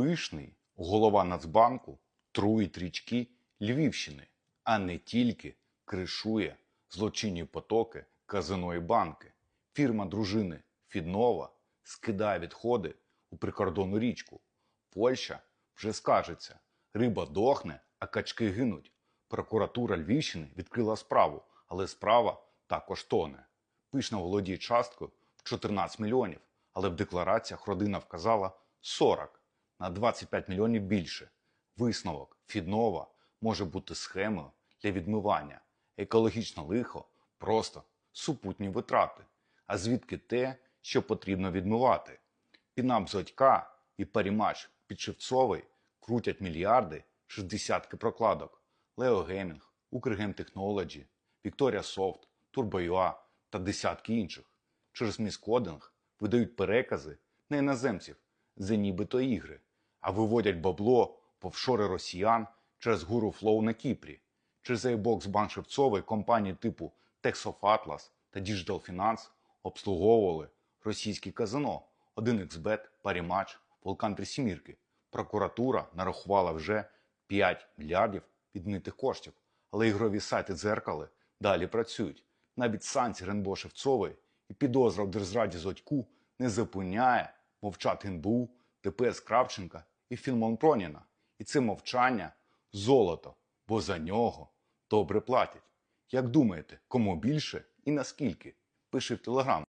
Пишний, голова Нацбанку, труїть річки Львівщини, а не тільки кришує злочинні потоки казино і банки. Фірма дружини Фіднова скидає відходи у прикордонну річку. Польща вже скажеться, риба дохне, а качки гинуть. Прокуратура Львівщини відкрила справу, але справа також тоне. Пишна володіє часткою в 14 мільйонів, але в деклараціях родина вказала 40 на 25 мільйонів більше. Висновок Фіднова може бути схемою для відмивання. Екологічне лихо просто супутні витрати. А звідки те, що потрібно відмивати? Пінап Зодька і парімач Підшивцовий крутять мільярди шістдесятки прокладок. Лео Геймінг, Укргейм Технолоджі, Вікторія Софт, Турбоюа та десятки інших. Через міскодинг видають перекази не іноземців за нібито ігри, а виводять бабло в офшори росіян через гуру Флоу на Кіпрі. Через Aibox Банк Шевцовий компанії типу Texof Atlas та Digital Finance обслуговували російські казино 1xBet, Парімач, Волкан Трисімірки. Прокуратура нарахувала вже 5 мільярдів відмитих коштів, але ігрові сайти дзеркали далі працюють. Навіть санкції Ренбо Шевцової і підозра в держзраді Зодьку не зупиняє мовчати НБУ, ДПС Кравченка і Філмон Проніна. І це мовчання золото, бо за нього добре платять. Як думаєте, кому більше і наскільки? Пиши в телеграм.